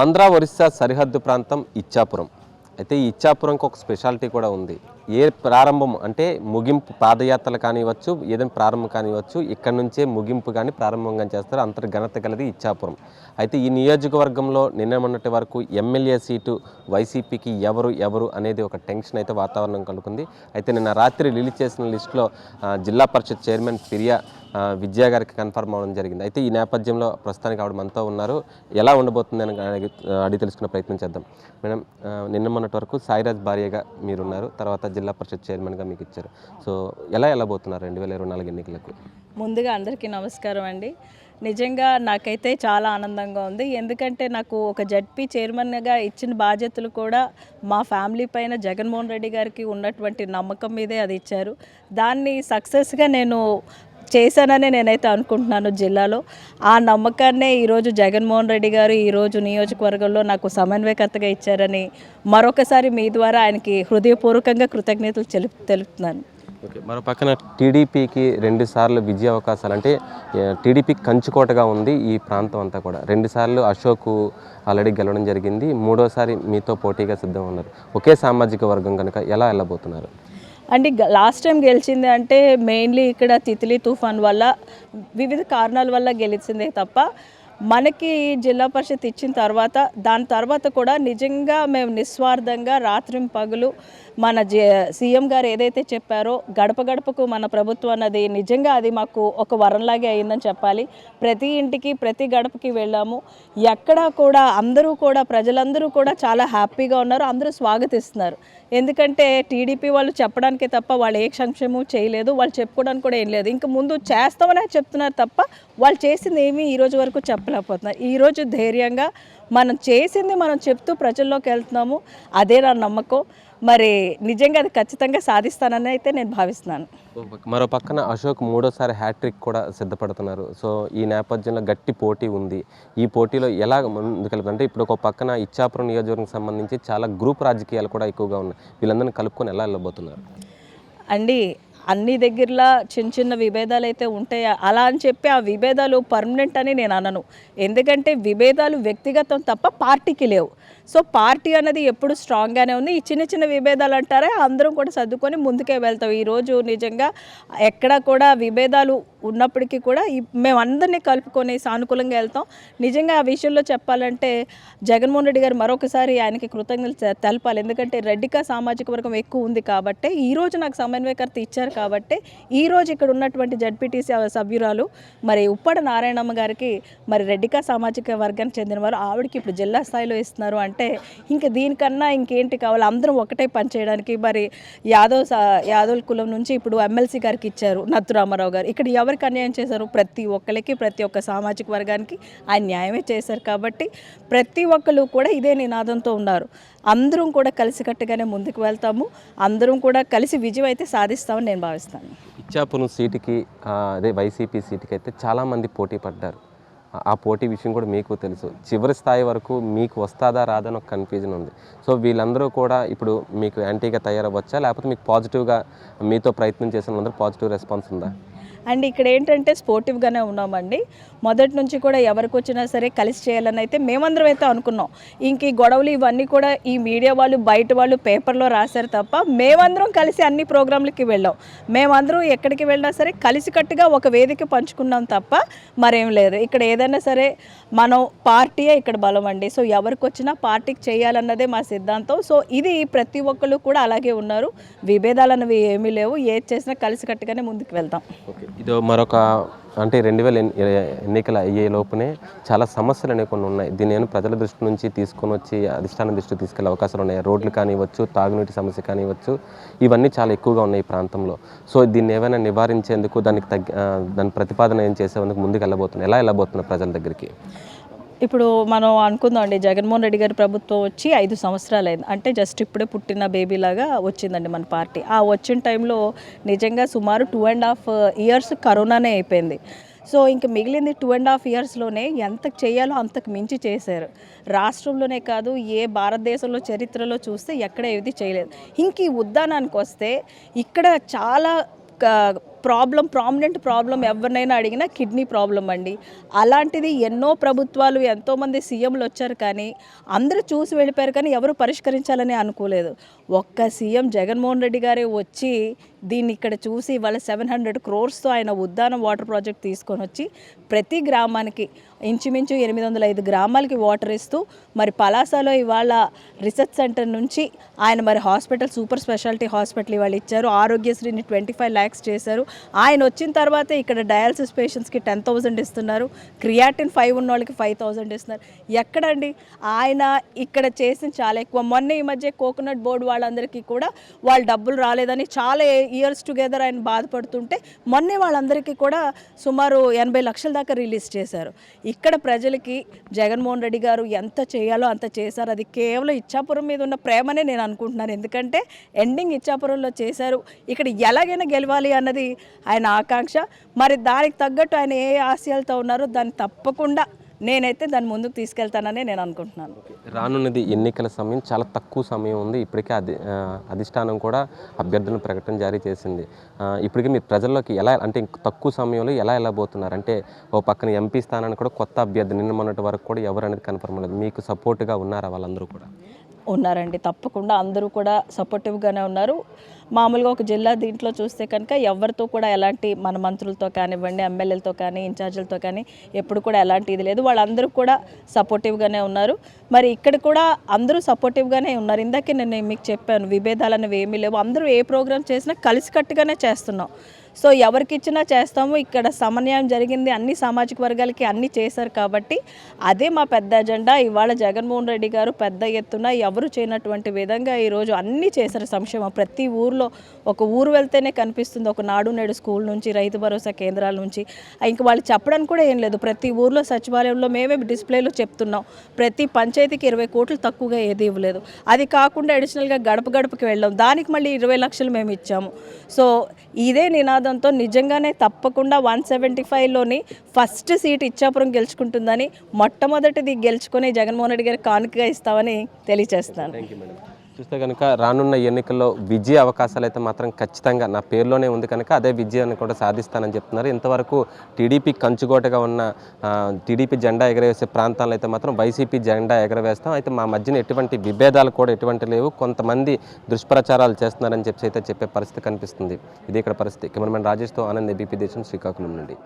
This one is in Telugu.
ఆంధ్ర ఒరిస్సా సరిహద్దు ప్రాంతం ఇచ్చాపురం. అయితే ఈ ఇచ్చాపురంకి ఒక స్పెషాలిటీ కూడా ఉంది. ఏ ప్రారంభం అంటే ముగింపు పాదయాత్రలు కానివ్వచ్చు ఏదైనా ప్రారంభం కానివ్వచ్చు ఇక్కడ నుంచే ముగింపు కానీ ప్రారంభంగా చేస్తారు. అంతటి ఘనత గలది ఇచ్చాపురం. అయితే ఈ నియోజకవర్గంలో నిన్న మొన్నటి వరకు ఎమ్మెల్యే సీటు వైసీపీకి ఎవరు ఎవరు అనేది ఒక టెన్షన్ అయితే వాతావరణం కలుగుంది అయితే నిన్న రాత్రి రిలీజ్ చేసిన లిస్టులో జిల్లా పరిషత్ చైర్మన్ ఫిర్యా విద్యా గారికి కన్ఫర్మ్ అవ్వడం జరిగింది. అయితే ఈ నేపథ్యంలో ప్రస్తుతానికి ఆవిడ మనతో ఉన్నారు. ఎలా ఉండబోతుంది అని అడిగి తెలుసుకునే ప్రయత్నం చేద్దాం. మేడం నిన్న మొన్నటి వరకు సాయిరాజ్ భార్యగా మీరున్నారు. తర్వాత జిల్లా పరిషత్ చైర్మన్గా మీకు ఇచ్చారు. సో ఎలా వెళ్ళబోతున్నారు రెండు వేల ఇరవై నాలుగు ఎన్నికలకు? ముందుగా అందరికీ నమస్కారం అండి. నిజంగా నాకైతే చాలా ఆనందంగా ఉంది. ఎందుకంటే నాకు ఒక జడ్పీ చైర్మన్గా ఇచ్చిన బాధ్యతలు కూడా మా ఫ్యామిలీ పైన జగన్మోహన్ రెడ్డి గారికి ఉన్నటువంటి నమ్మకం మీదే అది ఇచ్చారు. దాన్ని సక్సెస్గా నేను చేశానని నేనైతే అనుకుంటున్నాను జిల్లాలో. ఆ నమ్మకాన్నే ఈరోజు జగన్మోహన్ రెడ్డి గారు ఈరోజు నియోజకవర్గంలో నాకు సమన్వయకర్తగా ఇచ్చారని మరొకసారి మీ ద్వారా ఆయనకి హృదయపూర్వకంగా కృతజ్ఞతలు తెలుపు తెలుపుతున్నాను. ఓకే మరో పక్కన టీడీపీకి రెండు సార్లు విజయ అవకాశాలు అంటే టీడీపీ కంచుకోటగా ఉంది ఈ ప్రాంతం అంతా కూడా. రెండుసార్లు అశోక్ ఆల్రెడీ గెలవడం జరిగింది. మూడోసారి మీతో పోటీగా సిద్ధం ఉన్నారు. ఒకే సామాజిక వర్గం కనుక ఎలా వెళ్ళబోతున్నారు? అంటే లాస్ట్ టైం గెలిచింది అంటే మెయిన్లీ ఇక్కడ తిత్లీ తుఫాన్ వల్ల వివిధ కారణాల వల్ల గెలిచిందే తప్ప మనకి జిల్లా పరిషత్ ఇచ్చిన తర్వాత దాని తర్వాత కూడా నిజంగా మేము నిస్వార్థంగా రాత్రిం పగులు మన జే సీఎం గారు ఏదైతే చెప్పారో గడప గడపకు మన ప్రభుత్వం అన్నది నిజంగా అది మాకు ఒక వరంలాగే అయిందని చెప్పాలి. ప్రతి ఇంటికి ప్రతి గడపకి వెళ్ళాము. ఎక్కడా కూడా అందరూ కూడా ప్రజలందరూ కూడా చాలా హ్యాపీగా ఉన్నారు. అందరూ స్వాగతిస్తున్నారు. ఎందుకంటే టీడీపీ వాళ్ళు చెప్పడానికే తప్ప వాళ్ళు ఏ సంక్షేమం చేయలేదు. వాళ్ళు చెప్పుకోవడానికి కూడా ఏం లేదు. ఇంకా ముందు చేస్తామనే చెప్తున్నారు తప్ప వాళ్ళు చేసింది ఏమీ ఈరోజు వరకు చెప్పలేకపోతున్నారు. ఈరోజు ధైర్యంగా మనం చేసింది మనం చెప్తూ ప్రజల్లోకి వెళ్తున్నాము. అదే నా నమ్మకం. మరి నిజంగా అది ఖచ్చితంగా సాధిస్తానని అయితే నేను భావిస్తున్నాను. మరో పక్కన అశోక్ మూడోసారి హ్యాట్రిక్ కూడా సిద్ధపడుతున్నారు. సో ఈ నేపథ్యంలో గట్టి పోటీ ఉంది. ఈ పోటీలో ఎలా ముందుకెళ్తుంది అంటే ఇప్పుడు ఒక పక్కన ఇచ్చాపురం నియోజకవర్గం సంబంధించి చాలా గ్రూప్ రాజకీయాలు కూడా ఎక్కువగా ఉన్నాయి. వీళ్ళందరినీ కలుపుకొని ఎలా వెళ్ళబోతున్నారు? అండి అన్ని దగ్గరలో చిన్న చిన్న విభేదాలు అయితే ఉంటాయి? అలా అని చెప్పి ఆ విభేదాలు పర్మనెంట్ అని నేను అనను. ఎందుకంటే విభేదాలు వ్యక్తిగతం తప్ప పార్టీకి లేవు. సో పార్టీ అనేది ఎప్పుడు స్ట్రాంగ్గానే ఉంది. ఈ చిన్న చిన్న విభేదాలు అంటారే అందరం కూడా సర్దుకొని ముందుకే వెళ్తాం. ఈరోజు నిజంగా ఎక్కడ కూడా విభేదాలు ఉన్నప్పటికీ కూడా మేమందరినీ మేము కలుపుకొని సానుకూలంగా వెళ్తాం. నిజంగా ఆ విషయంలో చెప్పాలంటే జగన్మోహన్ రెడ్డి గారు మరొకసారి ఆయనకి కృతజ్ఞతలు తెలపాలి. ఎందుకంటే రెడ్డికా సామాజిక వర్గం ఎక్కువ ఉంది కాబట్టి ఈరోజు నాకు సమన్వయకర్త ఇచ్చారు కాబట్టి ఈ రోజు ఇక్కడ ఉన్నటువంటి జడ్పీటీసీ సభ్యురాలు మరి ఉప్పడ నారాయణమ్మ గారికి మరి రెడ్డికా సామాజిక వర్గానికి చెందిన వారు ఆవిడకి ఇప్పుడు జిల్లా స్థాయిలో ఇస్తున్నారు అంటే అంటే ఇంకా దీనికన్నా ఇంకేంటి కావాలి? అందరం ఒకటే పనిచేయడానికి మరి యాదవ్ సా- యాదవ్ కులం నుంచి ఇప్పుడు ఎమ్మెల్సీ గారికి ఇచ్చారు నత్తు రామారావు గారు. ఇక్కడ ఎవరికి అన్యాయం చేశారు? ప్రతి ఒక్కరికి ప్రతి ఒక్క సామాజిక వర్గానికి ఆయన న్యాయమే చేశారు కాబట్టి ప్రతి ఒక్కరు కూడా ఇదే నినాదంతో ఉన్నారు. అందరం కూడా కలిసికట్టుగానే ముందుకు వెళ్తాము. అందరం కూడా కలిసి విజయం అయితే సాధిస్తామని నేను భావిస్తాను. ఇచ్చాపురం సీటుకి అదే వైసీపీ సీటుకి అయితే చాలామంది పోటీ పడ్డారు. ఆ- పోటీ విషయం కూడా మీకు తెలుసు. చివరి స్థాయి వరకు మీకు వస్తాదా రాదని ఒక కన్ఫ్యూజన్ ఉంది. సో వీళ్ళందరూ కూడా ఇప్పుడు మీకు యాంటీగా తయారవ్వచ్చా? లేకపోతే మీకు పాజిటివ్గా మీతో ప్రయత్నం చేసిన అందరూ పాజిటివ్ రెస్పాన్స్ ఉందా? అండ్ ఇక్కడ ఏంటంటే స్పోర్టివ్గానే ఉన్నామండి. మొదటి నుంచి కూడా ఎవరికి వచ్చినా సరే కలిసి చేయాలని అయితే మేమందరం అయితే అనుకున్నాం. ఇంక ఈ గొడవలు ఇవన్నీ కూడా ఈ మీడియా వాళ్ళు బయట వాళ్ళు పేపర్లో రాశారు తప్ప మేమందరం కలిసి అన్ని ప్రోగ్రాంలకి వెళ్ళాం. మేమందరం ఎక్కడికి వెళ్ళినా సరే కలిసికట్టుగా ఒక వేదిక పంచుకున్నాం తప్ప మరేం లేదు. ఇక్కడ ఏదైనా సరే మనం పార్టీయే ఇక్కడ బలం అండి సో ఎవరికి వచ్చినా పార్టీకి చేయాలన్నదే మా సిద్ధాంతం. సో ఇది ప్రతి ఒక్కళ్ళు కూడా అలాగే ఉన్నారు. విభేదాలు అనేవి ఏమీ లేవు. ఏది చేసినా కలిసికట్టుగానే ముందుకు వెళ్తాం. ఇది మరొక అంటే రెండు వేల ఎన్నికలు అయ్యే లోపునే చాలా సమస్యలు అనేవి కొన్ని ఉన్నాయి. దీన్ని నేను ప్రజల దృష్టి నుంచి తీసుకొని వచ్చి అధిష్టానం దృష్టి తీసుకెళ్ళే అవకాశాలు ఉన్నాయి. రోడ్లు కానివ్వచ్చు తాగునీటి సమస్య కానివ్వచ్చు ఇవన్నీ చాలా ఎక్కువగా ఉన్నాయి ఈ ప్రాంతంలో. సో దీన్ని ఏమైనా నివారించేందుకు దానికి తగ్గ దాని ప్రతిపాదన ఏం చేసేందుకు ముందుకు వెళ్ళబోతున్నారు ఎలా వెళ్ళబోతున్నారు ప్రజల దగ్గరికి? ఇప్పుడు మనం అనుకుందాం అండి జగన్మోహన్ రెడ్డి గారి ప్రభుత్వం వచ్చి ఐదు సంవత్సరాలు అయింది అంటే జస్ట్ ఇప్పుడే పుట్టిన బేబీ లాగా వచ్చిందండి మన పార్టీ. ఆ వచ్చిన టైంలో నిజంగా సుమారు టూ అండ్ హాఫ్ ఇయర్స్ కరోనానే అయిపోయింది. సో ఇంక మిగిలింది టూ అండ్ హాఫ్ ఇయర్స్లోనే ఎంత చేయాలో అంతకు మించి చేశారు. రాష్ట్రంలోనే కాదు ఏ భారతదేశంలో చరిత్రలో చూస్తే ఎక్కడ ఏది చేయలేదు. ఇంక ఈ ఉద్దానానికి వస్తే ఇక్కడ చాలా ప్రాబ్లం ప్రామినెంట్ ప్రాబ్లం ఎవరినైనా అడిగినా కిడ్నీ ప్రాబ్లం అండి. అలాంటిది ఎన్నో ప్రభుత్వాలు ఎంతోమంది సీఎంలు వచ్చారు కానీ అందరూ చూసి వెళ్ళిపోయారు కానీ ఎవరు పరిష్కరించాలని అనుకోలేదు. ఒక్క సీఎం జగన్మోహన్ రెడ్డి గారే వచ్చి దీన్ని ఇక్కడ చూసి వాళ్ళ సెవెన్ హండ్రెడ్ క్రోర్స్తో ఆయన ఉద్దానం వాటర్ ప్రాజెక్ట్ తీసుకొని వచ్చి ప్రతి గ్రామానికి ఇంచుమించు ఎనిమిది వందల ఐదు గ్రామాలకి వాటర్ ఇస్తూ మరి పలాసలో ఇవాళ రీసెర్చ్ సెంటర్ నుంచి ఆయన మరి హాస్పిటల్ సూపర్ స్పెషాలిటీ హాస్పిటల్ ఇవాళ ఇచ్చారు. ఆరోగ్యశ్రీని ట్వంటీ ఫైవ్ ల్యాక్స్ చేశారు. ఆయన వచ్చిన తర్వాతే ఇక్కడ డయాలసిస్ పేషెంట్స్కి టెన్ థౌజండ్ ఇస్తున్నారు. క్రియాటిన్ ఫైవ్ ఉన్న వాళ్ళకి ఫైవ్ థౌజండ్ ఇస్తున్నారు. ఎక్కడండి? ఆయన ఇక్కడ చేసిన చాలా ఎక్కువ. మొన్న ఈ మధ్య కోకోనట్ బోర్డు వాళ్ళందరికీ కూడా వాళ్ళు డబ్బులు రాలేదని చాలా ఇయర్స్ టుగెదర్ ఆయన బాధపడుతుంటే మొన్నే వాళ్ళందరికీ కూడా సుమారు ఎనభై లక్షల దాకా రిలీజ్ చేశారు. ఇక్కడ ప్రజలకి జగన్మోహన్ రెడ్డి గారు ఎంత చేయాలో అంత చేశారు. అది కేవలం ఇచ్చాపురం మీద ఉన్న ప్రేమనే నేను అనుకుంటున్నాను. ఎందుకంటే ఎండింగ్ ఇచ్చాపురంలో చేశారు. ఇక్కడ ఎలాగైనా గెలవాలి అన్నది ఆయన ఆకాంక్ష. మరి దానికి తగ్గట్టు ఆయన ఏ ఆశయాలతో ఉన్నారో దాన్ని తప్పకుండా నేనైతే దాన్ని ముందుకు తీసుకెళ్తానని నేను అనుకుంటున్నాను. రానున్నది ఎన్నికల సమయం చాలా తక్కువ సమయం ఉంది. ఇప్పటికే అధి అధిష్టానం కూడా అభ్యర్థులను ప్రకటన జారీ చేసింది. ఆ, ఇప్పటికే మీరు ప్రజల్లోకి ఎలా అంటే తక్కువ సమయంలో ఎలా వెళ్ళబోతున్నారు? అంటే ఓ పక్కన ఎంపీ స్థానానికి కూడా కొత్త అభ్యర్థి నిన్న మొన్నటి వరకు కూడా ఎవరు అనేది కన్ఫర్మ్ లేదు మీకు సపోర్ట్గా ఉన్నారా వాళ్ళందరూ కూడా? ఉన్నారండి. తప్పకుండా అందరూ కూడా సపోర్టివ్గానే ఉన్నారు. మామూలుగా ఒక జిల్లా దీంట్లో చూస్తే కనుక ఎవరితో కూడా ఎలాంటి మన మంత్రులతో కానివ్వండి ఎమ్మెల్యేలతో కానీ ఇన్ఛార్జీలతో కానీ ఎప్పుడు కూడా ఎలాంటి ఇది లేదు. వాళ్ళందరూ కూడా సపోర్టివ్గానే ఉన్నారు. మరి ఇక్కడ కూడా అందరూ సపోర్టివ్గానే ఉన్నారు. ఇందాకే నేను మీకు చెప్పాను విభేదాలు అనేవి ఏమీ లేవు. అందరూ ఏ ప్రోగ్రామ్ చేసినా కలిసికట్టుగానే చేస్తున్నాం. సో ఎవరికి ఇచ్చినా చేస్తాము. ఇక్కడ సమన్యాయం జరిగింది. అన్ని సామాజిక వర్గాలకి అన్ని చేశారు కాబట్టి అదే మా పెద్ద అజెండా. ఇవాళ జగన్మోహన్ రెడ్డి గారు పెద్ద ఎత్తున ఎవరు చేయనటువంటి విధంగా ఈరోజు అన్నీ చేశారు సంక్షేమం. ప్రతి ఊర్లో ఒక ఊరు వెళ్తేనే కనిపిస్తుంది. ఒక నాడు నేడు స్కూల్ నుంచి రైతు భరోసా కేంద్రాల నుంచి. ఇంక వాళ్ళు చెప్పడానికి కూడా ఏం లేదు. ప్రతి ఊర్లో సచివాలయంలో మేమే డిస్ప్లేలో చెప్తున్నాం. ప్రతి పంచాయతీకి ఇరవై కోట్లు తక్కువగా ఏది ఇవ్వలేదు. అది కాకుండా అడిషనల్గా గడప గడపకి వెళ్ళాం. దానికి మళ్ళీ ఇరవై లక్షలు మేము ఇచ్చాము. సో ఇదే నినాదంతో నిజంగానే తప్పకుండా వన్ సెవెంటీ ఫైవ్లోని ఫస్ట్ సీట్ ఇచ్చాపురం గెలుచుకుంటుందని మొట్టమొదటిది గెలుచుకొని జగన్మోహన్ రెడ్డి గారు కానుకగా ఇస్తామని తెలియజేస్తాను థ్యాంక్ యూ మేడం చూస్తే కనుక రానున్న ఎన్నికల్లో విజయ అవకాశాలు అయితే మాత్రం ఖచ్చితంగా నా పేరులోనే ఉంది కనుక అదే విజయాన్ని కూడా సాధిస్తానని చెప్తున్నారు. ఇంతవరకు టీడీపీ కంచుకోటగా ఉన్న టీడీపీ జెండా ఎగరవేసే ప్రాంతాల్లో అయితే మాత్రం వైసీపీ జెండా ఎగరవేస్తాం. అయితే మా మధ్యన ఎటువంటి విభేదాలు కూడా ఎటువంటి లేవు. కొంతమంది దుష్ప్రచారాలు చేస్తున్నారని చెప్పి అయితే చెప్పే పరిస్థితి కనిపిస్తుంది. ఇది ఇక్కడ పరిస్థితి. కెమెరామెన్ రాజేష్తో ఆనంద్ ఏబీపీ దేశం శ్రీకాకుళం నుండి.